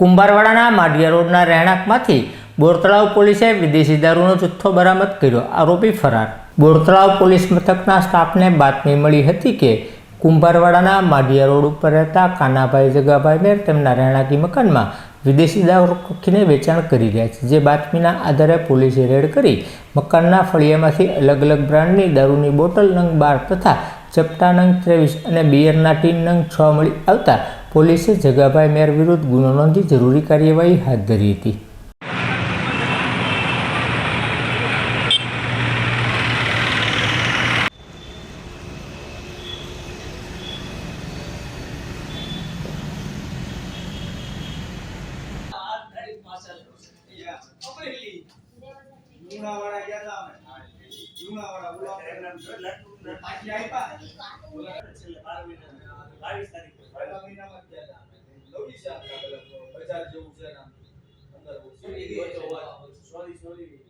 કુંભારવાડાના માઢિયા રોડના રહેણાંકમાંથી બોરતળાવ પોલીસે વિદેશી દારૂનો જથ્થો બરામદ કર્યો. આરોપી ફરાર. બોરતળાવ પોલીસ મથકના સ્ટાફને બાતમી મળી હતી કે કુંભારવાડાના માઢિયા રોડ ઉપર રહેતા કાનાભાઈ જગાભાઈ મેર તેમના રહેણાંકી મકાનમાં વિદેશી દારૂ ખીને વેચાણ કરી રહ્યા છે. જે બાતમીના આધારે પોલીસે રેડ કરી મકાનના ફળિયામાંથી અલગ અલગ બ્રાન્ડની દારૂની બોટલ નંગ બાર તથા ચપટા નંગ ત્રેવીસ અને બિયરના ટીન નંગ છ મળી આવતા પોલીસે જગાભાઈ મેર વિરુદ્ધ ગુનો નોંધી જરૂરી કાર્યવાહી હાથ ધરી હતી. લુણાવાડા ગયા પેલા બજાર જેવું છે ને. અંદર સોરી ગયો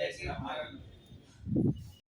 చేసిన